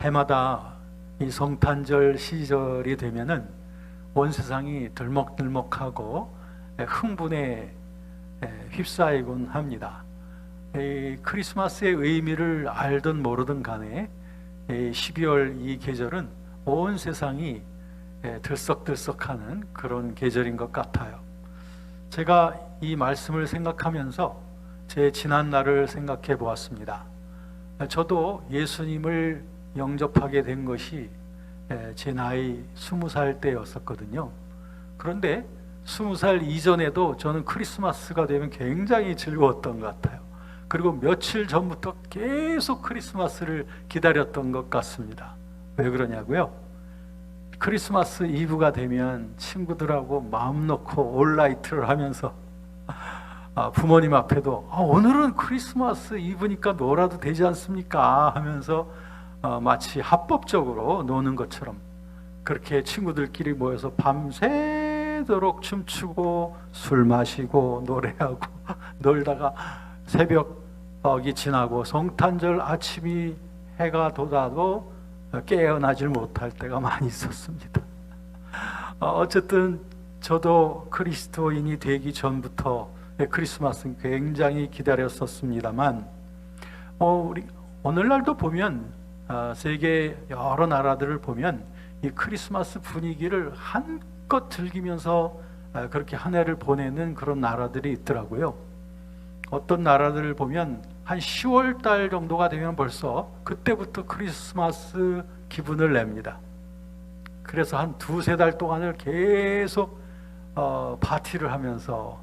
해마다 이 성탄절 시절이 되면은 온 세상이 들먹들먹하고 흥분에 휩싸이곤 합니다. 이 크리스마스의 의미를 알든 모르든 간에 이 12월 이 계절은 온 세상이 들썩들썩하는 그런 계절인 것 같아요. 제가 이 말씀을 생각하면서 제 지난 날을 생각해 보았습니다. 저도 예수님을 영접하게 된 것이 제 나이 스무 살 때였었거든요. 그런데 스무 살 이전에도 저는 크리스마스가 되면 굉장히 즐거웠던 것 같아요. 그리고 며칠 전부터 계속 크리스마스를 기다렸던 것 같습니다. 왜 그러냐고요? 크리스마스 이브가 되면 친구들하고 마음 놓고 올라이트를 하면서 아, 부모님 앞에도 아, 오늘은 크리스마스 이브니까 놀아도 되지 않습니까? 하면서 어, 마치 합법적으로 노는 것처럼 그렇게 친구들끼리 모여서 밤새도록 춤추고 술 마시고 노래하고 놀다가 새벽이 지나고 성탄절 아침이 해가 돋아도 깨어나질 못할 때가 많이 있었습니다. 어, 어쨌든 저도 그리스도인이 되기 전부터 크리스마스는 굉장히 기다렸었습니다만 어, 우리 오늘날도 보면 어, 세계 여러 나라들을 보면 이 크리스마스 분위기를 한껏 즐기면서 어, 그렇게 한 해를 보내는 그런 나라들이 있더라고요. 어떤 나라들을 보면 한 10월 달 정도가 되면 벌써 그때부터 크리스마스 기분을 냅니다. 그래서 한 두세 달 동안을 계속 어, 파티를 하면서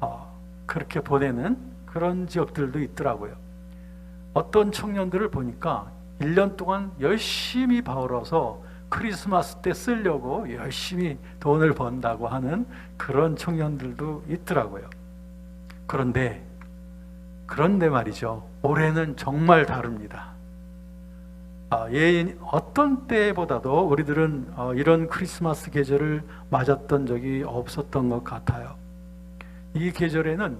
어, 그렇게 보내는 그런 지역들도 있더라고요. 어떤 청년들을 보니까 1년 동안 열심히 벌어서 크리스마스 때 쓰려고 열심히 돈을 번다고 하는 그런 청년들도 있더라고요. 그런데 그런데 말이죠. 올해는 정말 다릅니다. 아, 예, 어떤 때보다도 우리들은 어, 이런 크리스마스 계절을 맞았던 적이 없었던 것 같아요. 이 계절에는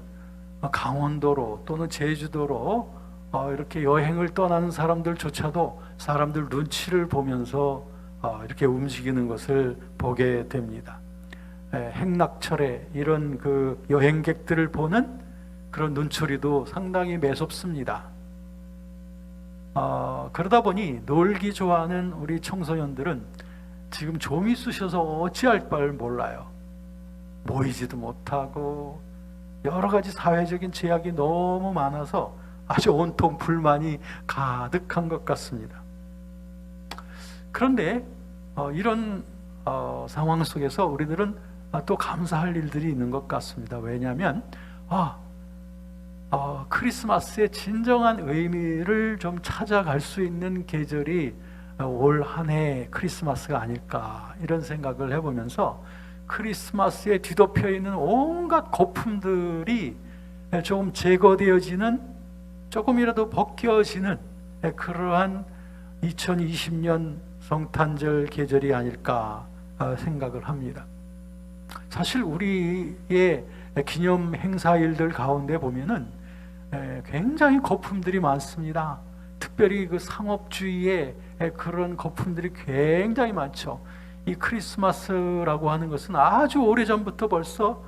강원도로 또는 제주도로 어, 이렇게 여행을 떠나는 사람들조차도 사람들 눈치를 보면서 어, 이렇게 움직이는 것을 보게 됩니다. 에, 행락철에 이런 그 여행객들을 보는 그런 눈초리도 상당히 매섭습니다. 어, 그러다 보니 놀기 좋아하는 우리 청소년들은 지금 좀이 쑤셔서 어찌할 바를 몰라요. 모이지도 못하고 여러 가지 사회적인 제약이 너무 많아서 아주 온통 불만이 가득한 것 같습니다. 그런데 어, 이런 어, 상황 속에서 우리들은 또 감사할 일들이 있는 것 같습니다. 왜냐하면 아, 어, 크리스마스의 진정한 의미를 좀 찾아갈 수 있는 계절이 올 한 해 크리스마스가 아닐까 이런 생각을 해보면서 크리스마스에 뒤덮여 있는 온갖 거품들이 조금 제거되어지는 조금이라도 벗겨지는 그러한 2020년 성탄절 계절이 아닐까 생각을 합니다. 사실 우리의 기념 행사일들 가운데 보면은 굉장히 거품들이 많습니다. 특별히 그 상업주의의 그런 거품들이 굉장히 많죠. 이 크리스마스라고 하는 것은 아주 오래 전부터 벌써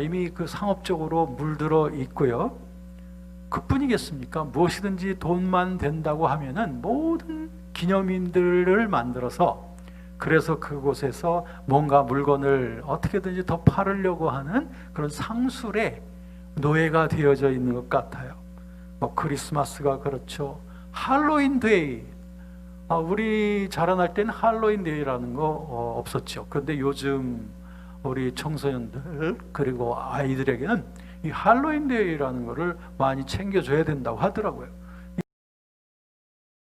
이미 그 상업적으로 물들어 있고요. 그뿐이겠습니까? 무엇이든지 돈만 된다고 하면은 모든 기념인들을 만들어서 그래서 그곳에서 뭔가 물건을 어떻게든지 더 팔으려고 하는 그런 상술의 노예가 되어져 있는 것 같아요. 뭐 크리스마스가 그렇죠. 할로윈 데이. 아, 우리 자라날 때는 할로윈 데이라는 거 어, 없었죠. 그런데 요즘 우리 청소년들 그리고 아이들에게는 이 할로윈 데이라는 거를 많이 챙겨줘야 된다고 하더라고요.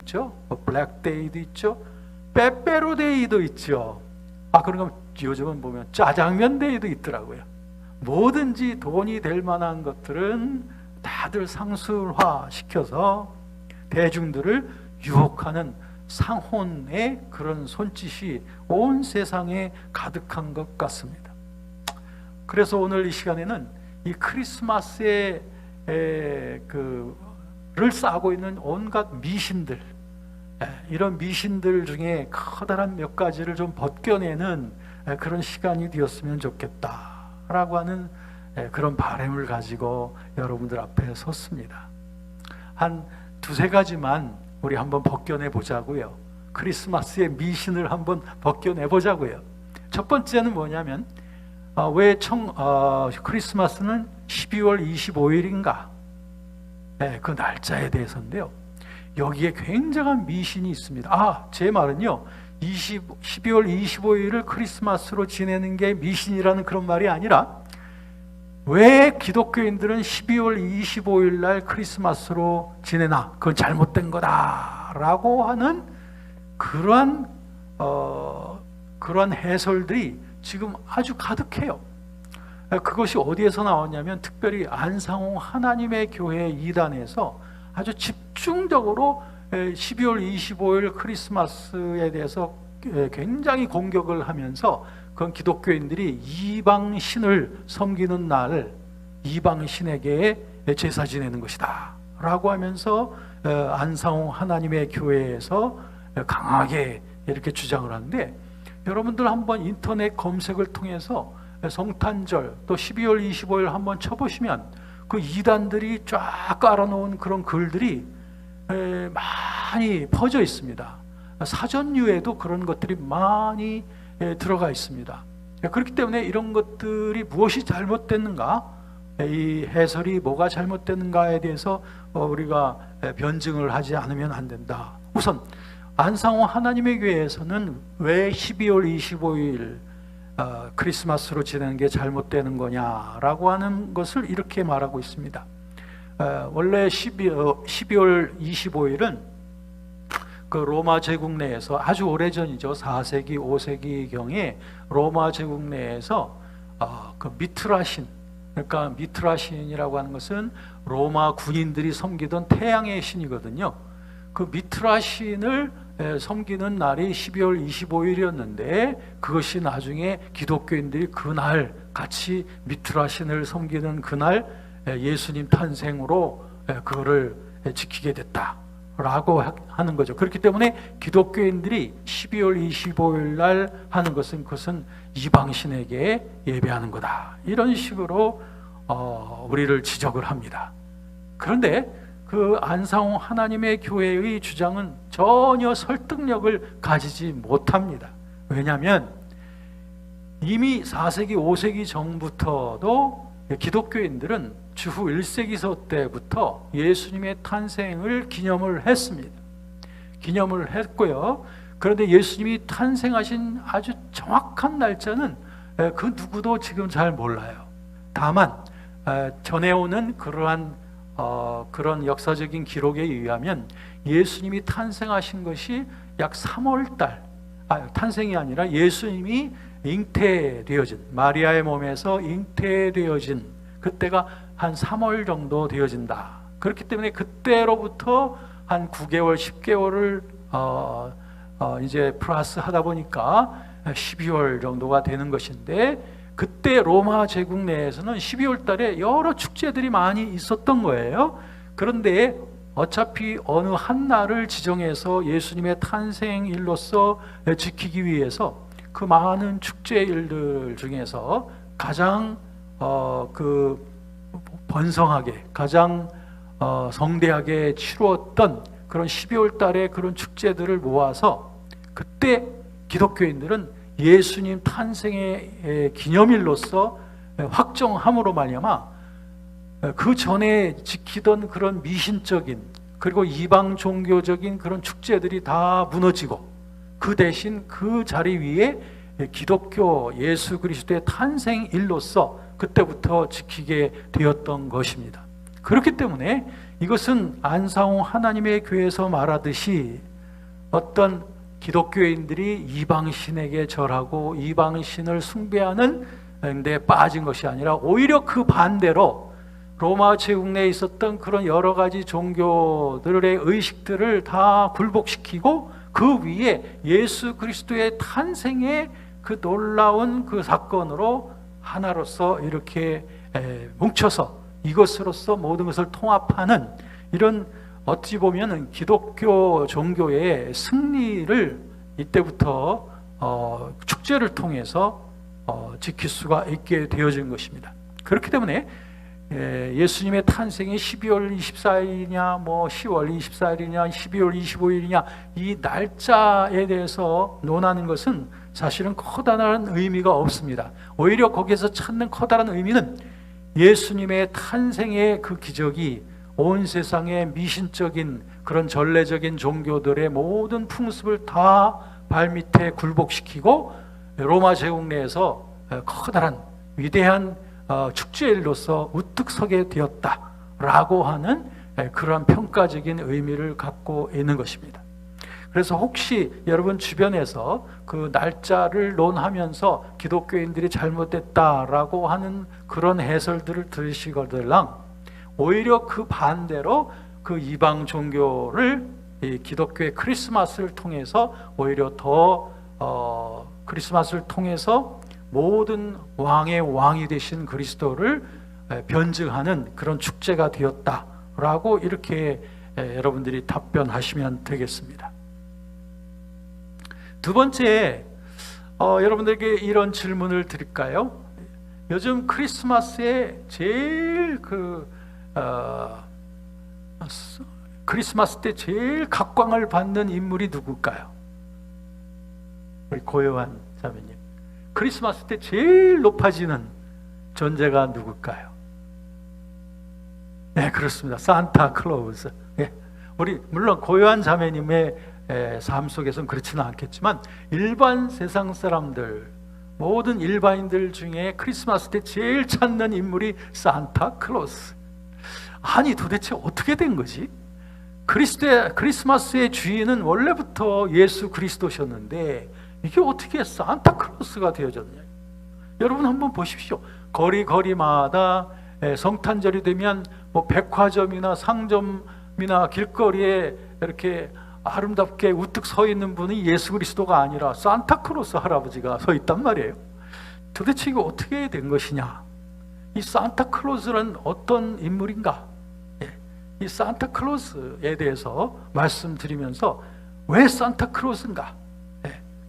있죠? 뭐 블랙 데이도 있죠. 빼빼로 데이도 있죠. 아 그런가 요즘은 보면 짜장면 데이도 있더라고요. 뭐든지 돈이 될 만한 것들은 다들 상술화 시켜서 대중들을 유혹하는 상혼의 그런 손짓이 온 세상에 가득한 것 같습니다. 그래서 오늘 이 시간에는 이 크리스마스에 그를 싸고 있는 온갖 미신들 예, 이런 미신들 중에 커다란 몇 가지를 좀 벗겨내는 예, 그런 시간이 되었으면 좋겠다라고 하는 예, 그런 바람을 가지고 여러분들 앞에 섰습니다. 한 두세 가지만 우리 한번 벗겨내 보자고요. 크리스마스의 미신을 한번 벗겨내 보자고요. 첫 번째는 뭐냐면 어, 왜 청, 어, 크리스마스는 12월 25일인가? 네, 그 날짜에 대해서인데요. 여기에 굉장한 미신이 있습니다. 아, 제 말은요. 20, 12월 25일을 크리스마스로 지내는 게 미신이라는 그런 말이 아니라 왜 기독교인들은 12월 25일 날 크리스마스로 지내나? 그건 잘못된 거다라고 하는 그러한 어, 그러한 해설들이 지금 아주 가득해요. 그것이 어디에서 나왔냐면 특별히 안상홍 하나님의 교회 이단에서 아주 집중적으로 12월 25일 크리스마스에 대해서 굉장히 공격을 하면서 그건 기독교인들이 이방 신을 섬기는 날 이방 신에게 제사 지내는 것이다 라고 하면서 안상홍 하나님의 교회에서 강하게 이렇게 주장을 하는데 여러분들 한번 인터넷 검색을 통해서 성탄절 또 12월 25일 한번 쳐보시면 그 이단들이 쫙 깔아놓은 그런 글들이 많이 퍼져 있습니다. 사전유에도 그런 것들이 많이 들어가 있습니다. 그렇기 때문에 이런 것들이 무엇이 잘못됐는가, 이 해설이 뭐가 잘못됐는가에 대해서 어, 우리가 변증을 하지 않으면 안 된다. 우선 안상호 하나님의 교회에서는 왜 12월 25일 어, 크리스마스로 지내는 게 잘못되는 거냐라고 하는 것을 이렇게 말하고 있습니다. 어, 원래 12, 어, 12월 25일은 그 로마 제국 내에서 아주 오래전이죠. 4세기, 5세기 경에 로마 제국 내에서 어, 그 미트라신 그러니까 미트라신이라고 하는 것은 로마 군인들이 섬기던 태양의 신이거든요. 그 미트라신을 섬기는 날이 12월 25일이었는데 그것이 나중에 기독교인들이 그날 같이 미트라신을 섬기는 그날 예수님 탄생으로 그거를 지키게 됐다라고 하는 거죠. 그렇기 때문에 기독교인들이 12월 25일 날 하는 것은 그것은 이방신에게 예배하는 거다. 이런 식으로 어, 우리를 지적을 합니다. 그런데 그 안상홍 하나님의 교회의 주장은 전혀 설득력을 가지지 못합니다. 왜냐하면 이미 4세기, 5세기 전부터도 기독교인들은 주후 1세기서 때부터 예수님의 탄생을 기념을 했습니다. 기념을 했고요. 그런데 예수님이 탄생하신 아주 정확한 날짜는 그 누구도 지금 잘 몰라요. 다만 전해오는 그러한 어, 그런 역사적인 기록에 의하면 예수님이 탄생하신 것이 약 3월 달, 아, 탄생이 아니라 예수님이 잉태되어진 마리아의 몸에서 잉태되어진 그때가 한 3월 정도 되어진다. 그렇기 때문에 그때로부터 한 9개월, 10개월을 어, 어, 이제 플러스 하다 보니까 12월 정도가 되는 것인데 그때 로마 제국 내에서는 12월 달에 여러 축제들이 많이 있었던 거예요. 그런데 어차피 어느 한 날을 지정해서 예수님의 탄생일로서 지키기 위해서 그 많은 축제일들 중에서 가장 어, 그 번성하게 가장 어, 성대하게 치루었던 그런 12월 달에 그런 축제들을 모아서 그때 기독교인들은 예수님 탄생의 기념일로서 확정함으로 말미암아 그 전에 지키던 그런 미신적인 그리고 이방 종교적인 그런 축제들이 다 무너지고 그 대신 그 자리 위에 기독교 예수 그리스도의 탄생일로서 그때부터 지키게 되었던 것입니다. 그렇기 때문에 이것은 안상홍 하나님의 교회에서 말하듯이 어떤 기독교인들이 이방신에게 절하고 이방신을 숭배하는 데 빠진 것이 아니라 오히려 그 반대로 로마 제국 내에 있었던 그런 여러 가지 종교들의 의식들을 다 굴복시키고 그 위에 예수 그리스도의 탄생의 그 놀라운 그 사건으로 하나로서 이렇게 뭉쳐서 이것으로서 모든 것을 통합하는 이런 어찌 보면 기독교 종교의 승리를 이때부터 어, 축제를 통해서 어, 지킬 수가 있게 되어진 것입니다. 그렇기 때문에 예, 예수님의 탄생이 12월 24일이냐, 뭐 10월 24일이냐, 12월 25일이냐 이 날짜에 대해서 논하는 것은 사실은 커다란 의미가 없습니다. 오히려 거기에서 찾는 커다란 의미는 예수님의 탄생의 그 기적이 온 세상의 미신적인 그런 전례적인 종교들의 모든 풍습을 다 발밑에 굴복시키고 로마 제국 내에서 커다란 위대한 어, 축제일로서 우뚝 서게 되었다라고 하는 그런 평가적인 의미를 갖고 있는 것입니다. 그래서 혹시 여러분 주변에서 그 날짜를 논하면서 기독교인들이 잘못됐다라고 하는 그런 해설들을 들으시거들랑 오히려 그 반대로 그 이방 종교를 기독교의 크리스마스를 통해서 오히려 더 어, 크리스마스를 통해서 모든 왕의 왕이 되신 그리스도를 변증하는 그런 축제가 되었다라고 이렇게 여러분들이 답변하시면 되겠습니다. 두 번째, 어, 여러분들에게 이런 질문을 드릴까요? 요즘 크리스마스에 제일 그 어, 크리스마스 때 제일 각광을 받는 인물이 누굴까요? 우리 고요한 자매님. 크리스마스 때 제일 높아지는 존재가 누굴까요? 네, 그렇습니다. 산타 클로우스. 예. 우리 물론 고요한 자매님의 삶 속에서는 그렇지는 않겠지만 일반 세상 사람들 모든 일반인들 중에 크리스마스 때 제일 찾는 인물이 산타 클로스. 아니 도대체 어떻게 된 거지? 그리스도의 크리스마스의 주인은 원래부터 예수 그리스도셨는데 이게 어떻게 산타클로스가 되어졌냐? 여러분 한번 보십시오. 거리 거리마다 성탄절이 되면 뭐 백화점이나 상점이나 길거리에 이렇게 아름답게 우뚝 서 있는 분이 예수 그리스도가 아니라 산타클로스 할아버지가 서 있단 말이에요. 도대체 이거 어떻게 된 것이냐? 이 산타클로스는 어떤 인물인가? 예, 이 산타클로스에 대해서 말씀드리면서 왜 산타클로스인가?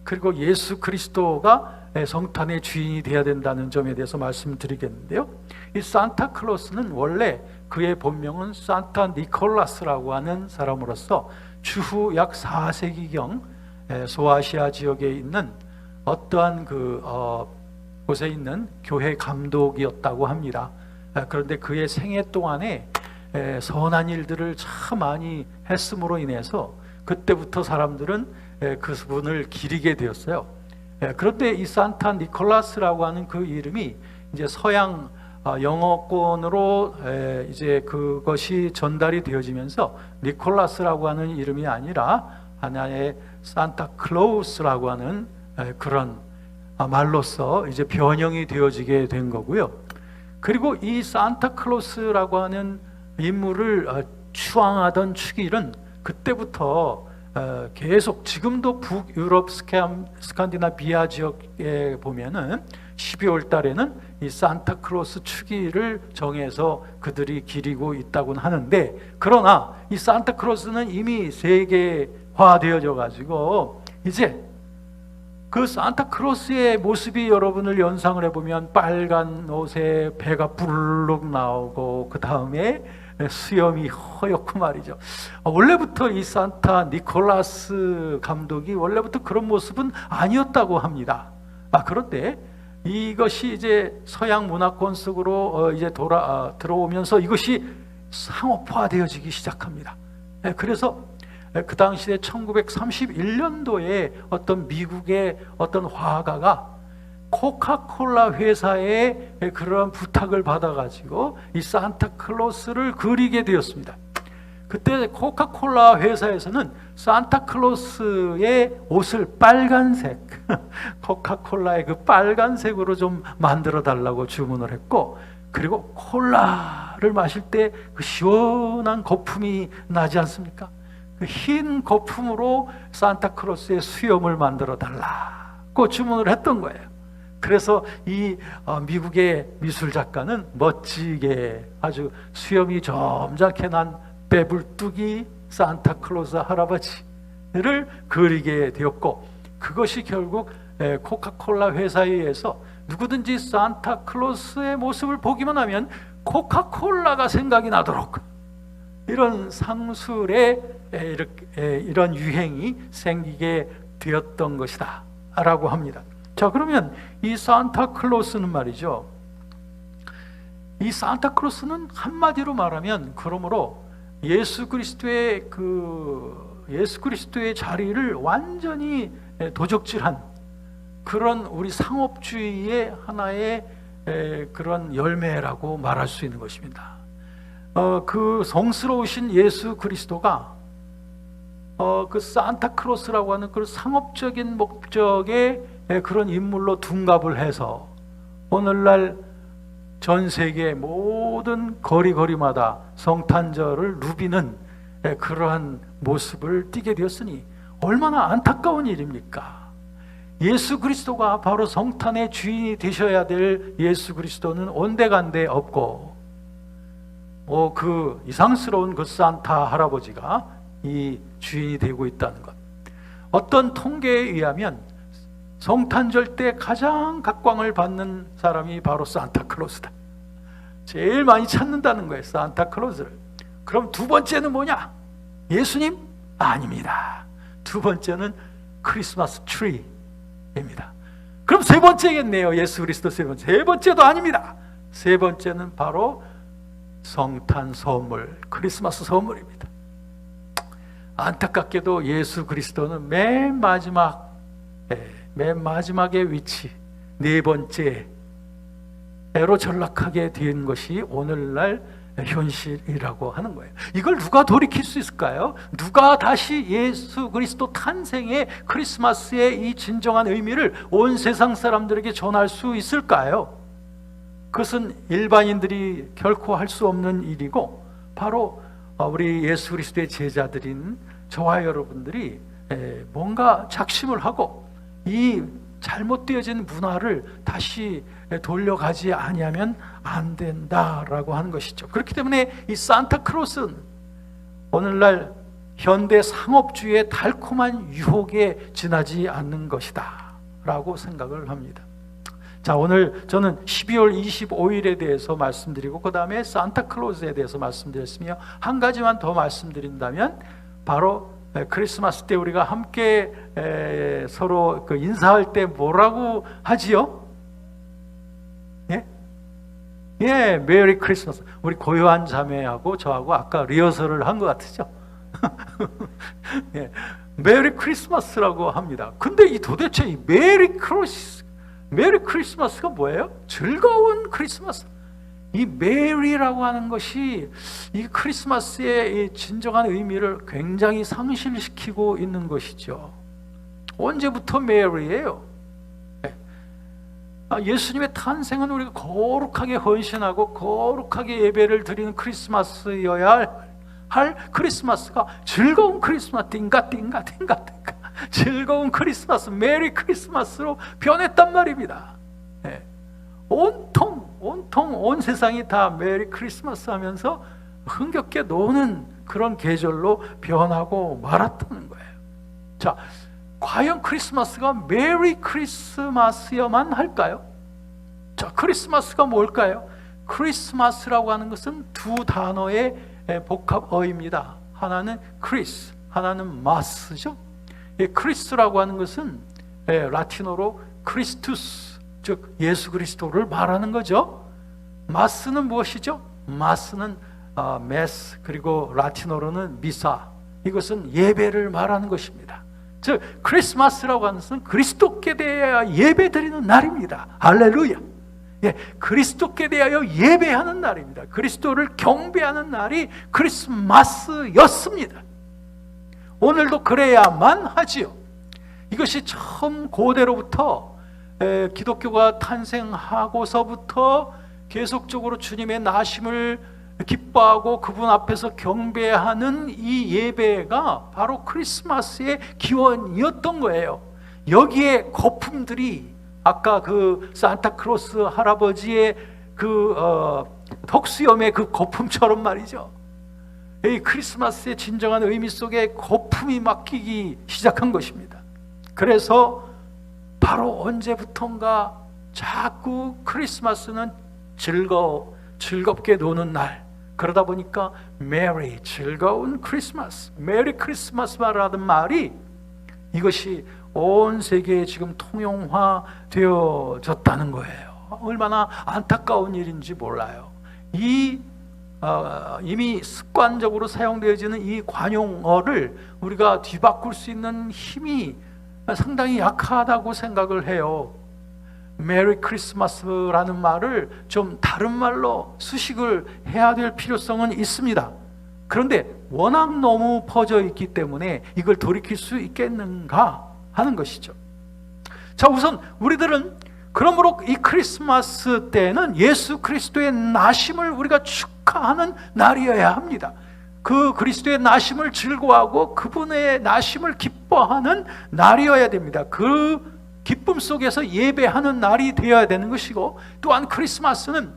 그리고 예수 그리스도가 성탄의 주인이 되어야 된다는 점에 대해서 말씀드리겠는데요. 이 산타클로스는 원래 그의 본명은 산타 니콜라스라고 하는 사람으로서 주후 약 4세기경 소아시아 지역에 있는 어떠한 그 어, 곳에 있는 교회 감독이었다고 합니다. 그런데 그의 생애 동안에 선한 일들을 참 많이 했음으로 인해서 그때부터 사람들은 예, 그분을 기리게 되었어요. 예, 그런데 이 산타 니콜라스라고 하는 그 이름이 이제 서양 어, 영어권으로 예, 이제 그것이 전달이 되어지면서 니콜라스라고 하는 이름이 아니라 하나의 산타 클로스라고 하는 그런 아, 말로서 이제 변형이 되어지게 된 거고요. 그리고 이 산타 클로스라고 하는 인물을 어, 추앙하던 축일은 그때부터 어, 계속 지금도 북유럽 스칸디나비아 지역에 보면은 12월 달에는 이 산타크로스 축일을 정해서 그들이 기리고 있다고 하는데 그러나 이 산타크로스는 이미 세계화되어져 가지고 이제 그 산타크로스의 모습이 여러분을 연상을 해보면 빨간 옷에 배가 부르륵 나오고 그 다음에 수염이 허옇고 말이죠. 아, 원래부터 이 산타 니콜라스 감독이 원래부터 그런 모습은 아니었다고 합니다. 아, 그런데 이것이 이제 서양 문화권 속으로 어, 이제 돌아 아, 들어오면서 이것이 상업화되어지기 시작합니다. 예, 그래서 그 당시에 1931년도에 어떤 미국의 어떤 화가가 코카콜라 회사의 그런 부탁을 받아가지고 이 산타클로스를 그리게 되었습니다. 그때 코카콜라 회사에서는 산타클로스의 옷을 빨간색, 코카콜라의 그 빨간색으로 좀 만들어 달라고 주문을 했고, 그리고 콜라를 마실 때 그 시원한 거품이 나지 않습니까? 그 흰 거품으로 산타클로스의 수염을 만들어 달라고 주문을 했던 거예요. 그래서 이 어, 미국의 미술 작가는 멋지게 아주 수염이 점잖게 난 배불뚝이 산타클로스 할아버지를 그리게 되었고 그것이 결국 에, 코카콜라 회사에 의해서 누구든지 산타클로스의 모습을 보기만 하면 코카콜라가 생각이 나도록 이런 상술의 이런 유행이 생기게 되었던 것이다 라고 합니다. 자 그러면 이 산타클로스는 말이죠. 이 산타클로스는 한마디로 말하면 그러므로 예수 그리스도의 그 예수 그리스도의 자리를 완전히 도적질한 그런 우리 상업주의의 하나의 에, 그런 열매라고 말할 수 있는 것입니다. 어, 그 성스러우신 예수 그리스도가 어, 그 산타크로스라고 하는 그 상업적인 목적의 에, 그런 인물로 둔갑을 해서 오늘날 전 세계 모든 거리거리마다 성탄절을 누비는 에, 그러한 모습을 띠게 되었으니 얼마나 안타까운 일입니까? 예수 그리스도가 바로 성탄의 주인이 되셔야 될 예수 그리스도는 온데간데 없고 뭐 그 이상스러운 그 산타 할아버지가 이 주인이 되고 있다는 것. 어떤 통계에 의하면 성탄절 때 가장 각광을 받는 사람이 바로 산타클로스다. 제일 많이 찾는다는 거예요, 산타클로스를. 그럼 두 번째는 뭐냐? 예수님? 아닙니다. 두 번째는 크리스마스 트리입니다. 그럼 세 번째겠네요. 예수 그리스도 세 번째. 세 번째도 아닙니다. 세 번째는 바로 성탄 선물, 크리스마스 선물입니다. 안타깝게도 예수 그리스도는 맨 마지막, 예, 맨 마지막의 위치, 네 번째로 전락하게 된 것이 오늘날 현실이라고 하는 거예요. 이걸 누가 돌이킬 수 있을까요? 누가 다시 예수 그리스도 탄생의 크리스마스의 이 진정한 의미를 온 세상 사람들에게 전할 수 있을까요? 그것은 일반인들이 결코 할 수 없는 일이고 바로 우리 예수 그리스도의 제자들인 저와 여러분들이 뭔가 작심을 하고 이 잘못되어진 문화를 다시 돌려가지 아니하면 안 된다라고 하는 것이죠. 그렇기 때문에 이 산타크로스는 오늘날 현대 상업주의의 달콤한 유혹에 지나지 않는 것이다라고 생각을 합니다. 자, 오늘 저는 12월 25일에 대해서 말씀드리고 그 다음에 산타클로스에 대해서 말씀드렸으며 한 가지만 더 말씀드린다면 바로 크리스마스 때 우리가 함께 서로 그 인사할 때 뭐라고 하지요? 예? 예, 메리 크리스마스. 우리 고요한 자매하고 저하고 아까 리허설을 한 것 같으죠? 예, 메리 크리스마스라고 합니다. 근데 이 도대체 이 메리 크리스 메리 크리스마스가 뭐예요? 즐거운 크리스마스. 이 메리라고 하는 것이 이 크리스마스의 이 진정한 의미를 굉장히 상실시키고 있는 것이죠. 언제부터 메리예요? 네. 아, 예수님의 탄생은 우리가 거룩하게 헌신하고 거룩하게 예배를 드리는 크리스마스여야 할, 할 크리스마스가 즐거운 크리스마스 띵가 띵가 띵가 띵가 즐거운 크리스마스 메리 크리스마스로 변했단 말입니다. 네. 온통 온통 온 세상이 다 메리 크리스마스 하면서 흥겹게 노는 그런 계절로 변하고 말았다는 거예요. 자, 과연 크리스마스가 메리 크리스마스여만 할까요? 자, 크리스마스가 뭘까요? 크리스마스라고 하는 것은 두 단어의 복합어입니다. 하나는 크리스, 하나는 마스죠. 크리스라고 하는 것은 라틴어로 크리스투스 즉 예수 그리스도를 말하는 거죠. 마스는 무엇이죠? 마스는 어, 메스 그리고 라틴어로는 미사 이것은 예배를 말하는 것입니다. 즉 크리스마스라고 하는 것은 그리스도께 대하여 예배 드리는 날입니다. 할렐루야. 예, 그리스도께 대하여 예배하는 날입니다. 그리스도를 경배하는 날이 크리스마스였습니다. 오늘도 그래야만 하지요. 이것이 처음 고대로부터 기독교가 탄생하고서부터 계속적으로 주님의 나심을 기뻐하고 그분 앞에서 경배하는 이 예배가 바로 크리스마스의 기원이었던 거예요. 여기에 거품들이 아까 그 산타크로스 할아버지의 그 어, 턱수염의 그 거품처럼 말이죠. 이 크리스마스의 진정한 의미 속에 거품이 막히기 시작한 것입니다. 그래서 바로 언제부턴가 자꾸 크리스마스는 즐거 즐겁게 노는 날 그러다 보니까 메리 즐거운 크리스마스 메리 크리스마스라는 말이 이것이 온 세계에 지금 통용화 되어졌다는 거예요. 얼마나 안타까운 일인지 몰라요. 이 어, 이미 습관적으로 사용되어지는 이 관용어를 우리가 뒤바꿀 수 있는 힘이 상당히 약하다고 생각을 해요. 메리 크리스마스라는 말을 좀 다른 말로 수식을 해야 될 필요성은 있습니다. 그런데 워낙 너무 퍼져 있기 때문에 이걸 돌이킬 수 있겠는가 하는 것이죠. 자, 우선 우리들은 그러므로 이 크리스마스 때는 예수 그리스도의 나심을 우리가 축하하는 날이어야 합니다. 그 그리스도의 나심을 즐거워하고 그분의 나심을 기뻐하는 날이어야 됩니다. 그 기쁨 속에서 예배하는 날이 되어야 되는 것이고 또한 크리스마스는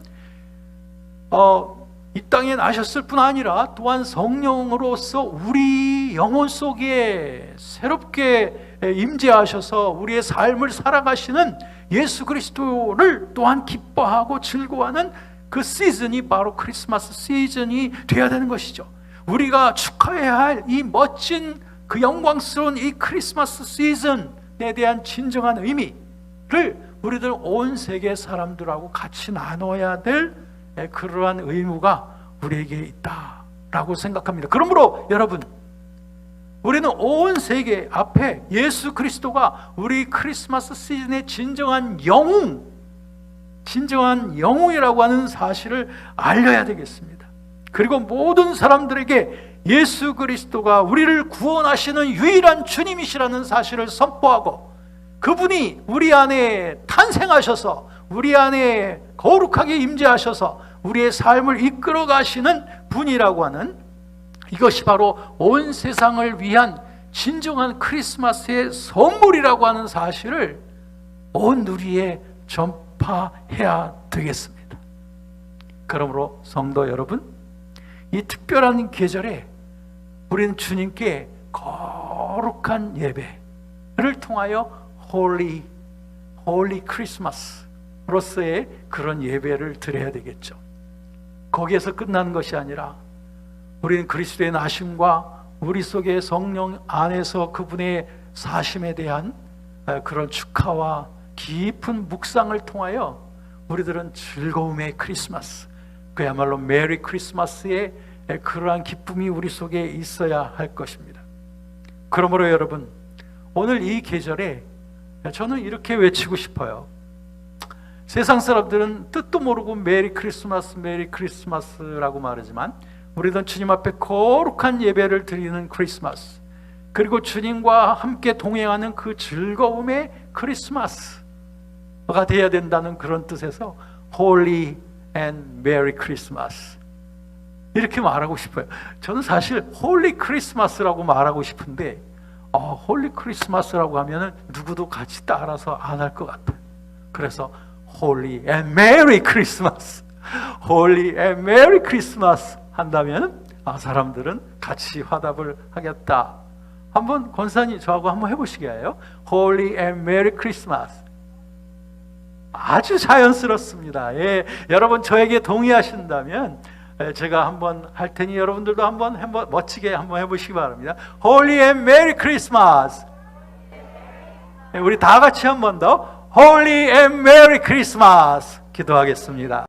어, 이 땅에 나셨을 뿐 아니라 또한 성령으로서 우리 영혼 속에 새롭게 임재하셔서 우리의 삶을 살아가시는 예수 그리스도를 또한 기뻐하고 즐거워하는 그 시즌이 바로 크리스마스 시즌이 되어야 되는 것이죠. 우리가 축하해야 할 이 멋진 그 영광스러운 이 크리스마스 시즌에 대한 진정한 의미를 우리들 온 세계 사람들하고 같이 나눠야 될 그러한 의무가 우리에게 있다라고 생각합니다. 그러므로 여러분 우리는 온 세계 앞에 예수 그리스도가 우리 크리스마스 시즌의 진정한 영웅, 진정한 영웅이라고 하는 사실을 알려야 되겠습니다. 그리고 모든 사람들에게 예수 그리스도가 우리를 구원하시는 유일한 주님이시라는 사실을 선포하고 그분이 우리 안에 탄생하셔서 우리 안에 거룩하게 임재하셔서 우리의 삶을 이끌어 가시는 분이라고 하는 이것이 바로 온 세상을 위한 진정한 크리스마스의 선물이라고 하는 사실을 온 누리에 전파해야 되겠습니다. 그러므로 성도 여러분, 이 특별한 계절에 우리는 주님께 거룩한 예배를 통하여 홀리 홀리 크리스마스로서의 그런 예배를 드려야 되겠죠. 거기에서 끝나는 것이 아니라 우리는 그리스도의 나심과 우리 속의 성령 안에서 그분의 사심에 대한 그런 축하와 깊은 묵상을 통하여 우리들은 즐거움의 크리스마스, 그야말로 메리 크리스마스의 그러한 기쁨이 우리 속에 있어야 할 것입니다. 그러므로 여러분, 오늘 이 계절에 저는 이렇게 외치고 싶어요. 세상 사람들은 뜻도 모르고 메리 크리스마스, 메리 크리스마스라고 말하지만 우리는 주님 앞에 거룩한 예배를 드리는 크리스마스, 그리고 주님과 함께 동행하는 그 즐거움의 크리스마스가 되어야 된다는 그런 뜻에서 Holy and Merry Christmas 이렇게 말하고 싶어요. 저는 사실 홀리 크리스마스라고 말하고 싶은데 어, 홀리 크리스마스라고 하면은 누구도 같이 따라서 안 할 것 같아요. 그래서 Holy and Merry Christmas, Holy and Merry Christmas 한다면 아, 사람들은 같이 화답을 하겠다. 한번 권사님 저하고 한번 해 보시게요. Holy and Merry Christmas. 아주 자연스럽습니다. 예, 여러분 저에게 동의하신다면 예, 제가 한번 할 테니 여러분들도 한번 한번 멋지게 한번 해보시기 바랍니다. Holy and Merry Christmas. 예, 우리 다 같이 한 번 더 Holy and Merry Christmas 기도하겠습니다.